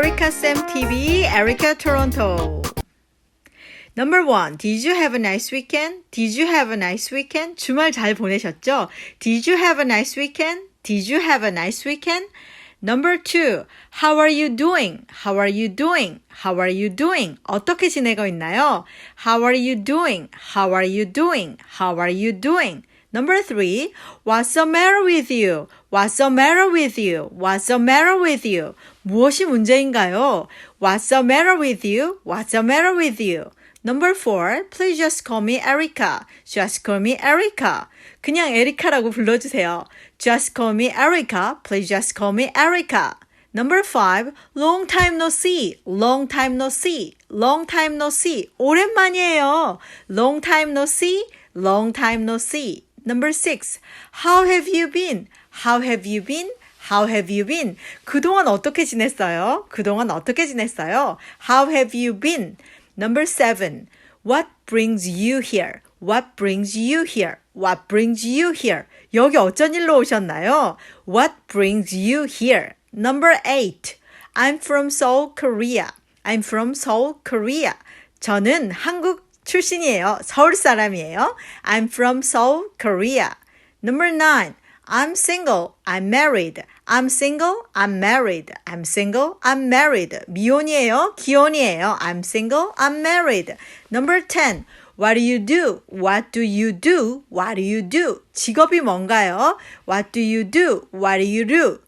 Erica Sam TV, Erica Toronto. Number one, did you have a nice weekend? Did you have a nice weekend? 주말 잘 보내셨죠? Did you have a nice weekend? Did you have a nice weekend? Number two, how are you doing? How are you doing? How are you doing? 어떻게 지내고 있나요? How are you doing? How are you doing? How are you doing? Number three, what's the matter with you? What's the matter with you? What's the matter with you? 무엇이 문제인가요? What's the matter with you? What's the matter with you? Number four, please just call me Erica. Just call me Erica. 그냥 에리카라고 불러주세요. Just call me Erica. Please just call me Erica. Number five, long time no see. Long time no see. Long time no see. 오랜만이에요. Long time no see. Long time no see. Number six, how have you been? How have you been? How have you been? 그동안 어떻게 지냈어요? 그동안 어떻게 지냈어요? How have you been? Number seven, what brings you here? What brings you here? What brings you here? 여기 어쩐 일로 오셨나요? What brings you here? Number eight, I'm from Seoul, Korea. I'm from Seoul, Korea. 저는 한국 출신이에요. 서울 사람이에요. I'm from Seoul, Korea. Number nine, I'm single. I'm married. I'm single. I'm married. I'm single. I'm married. 미혼이에요. 기혼이에요. I'm single. I'm married. Number 10. What do you do? What do you do? What do you do? 직업이 뭔가요? What do you do? What do you do?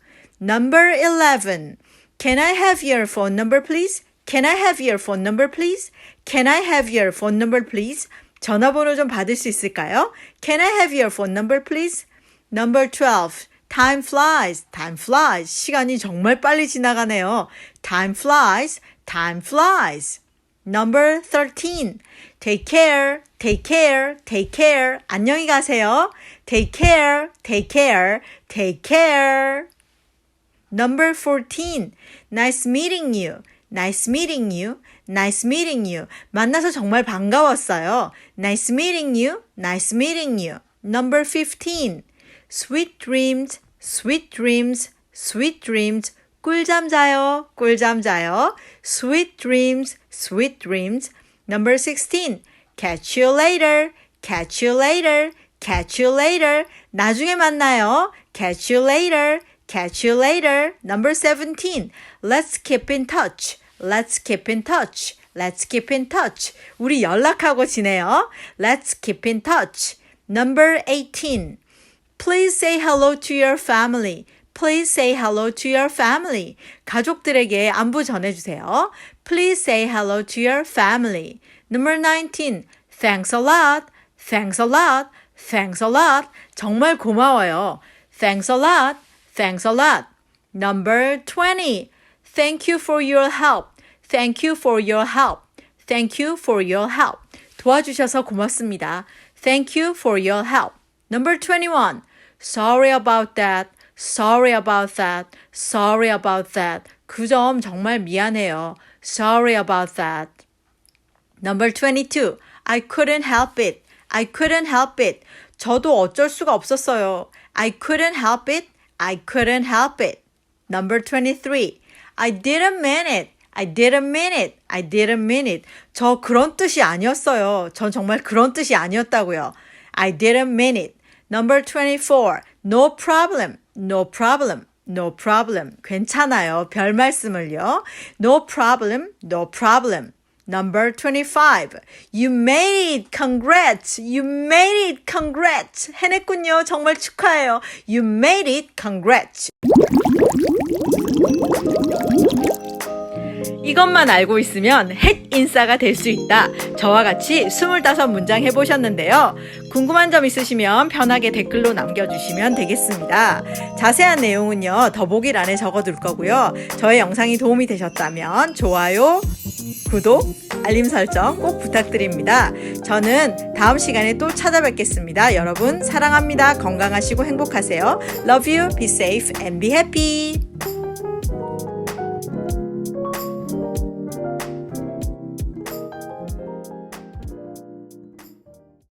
Number 11. Can I have your phone number, please? Can I have your phone number, please? Can I have your phone number, please? 전화번호 좀 받을 수 있을까요? Can I have your phone number, please? Number 12. Time flies. Time flies. 시간이 정말 빨리 지나가네요. Time flies. Time flies. Number 13. Take care. Take care. Take care. 안녕히 가세요. Take care. Take care. Take care. Number 14. Nice meeting you. Nice meeting you. Nice meeting you. 만나서 정말 반가웠어요. Nice meeting you. Nice meeting you. Number 15. Sweet dreams. Sweet dreams. Sweet dreams. 꿀잠 자요. 꿀잠 자요. Sweet dreams. Sweet dreams. Number 16. Catch you later. Catch you later. Catch you later. 나중에 만나요. Catch you later. Catch you later. Number 17. Let's keep in touch. Let's keep in touch. Let's keep in touch. 우리 연락하고 지내요. Let's keep in touch. Number 18. Please say hello to your family. Please say hello to your family. 가족들에게 안부 전해주세요. Please say hello to your family. Number 19. Thanks a lot. Thanks a lot. Thanks a lot. 정말 고마워요. Thanks a lot. Thanks a lot. Number 20. Thank you for your help. Thank you for your help. Thank you for your help. 도와주셔서 고맙습니다. Thank you for your help. Number 21. Sorry about that. Sorry about that. Sorry about that. 그 점 정말 미안해요. Sorry about that. Number 22. I couldn't help it. I couldn't help it. 저도 어쩔 수가 없었어요. I couldn't help it. I couldn't help it. Number 23. I didn't mean it. I didn't mean it. I didn't mean it. 저 그런 뜻이 아니었어요. 전 정말 그런 뜻이 아니었다고요. I didn't mean it. Number 24. No problem. No problem. No problem. 괜찮아요. 별 말씀을요. No problem. No problem. Number 25. You made it. Congrats. You made it. Congrats. 해냈군요. 정말 축하해요. You made it. Congrats. 이것만 알고 있으면 핵 인싸가 될 수 있다. 저와 같이 25문장 해보셨는데요. 궁금한 점 있으시면 편하게 댓글로 남겨주시면 되겠습니다. 자세한 내용은요, 더보기란에 적어둘 거고요. 저의 영상이 도움이 되셨다면 좋아요, 구독, 알림 설정 꼭 부탁드립니다. 저는 다음 시간에 또 찾아뵙겠습니다. 여러분 사랑합니다. 건강하시고 행복하세요. Love you, be safe and be happy.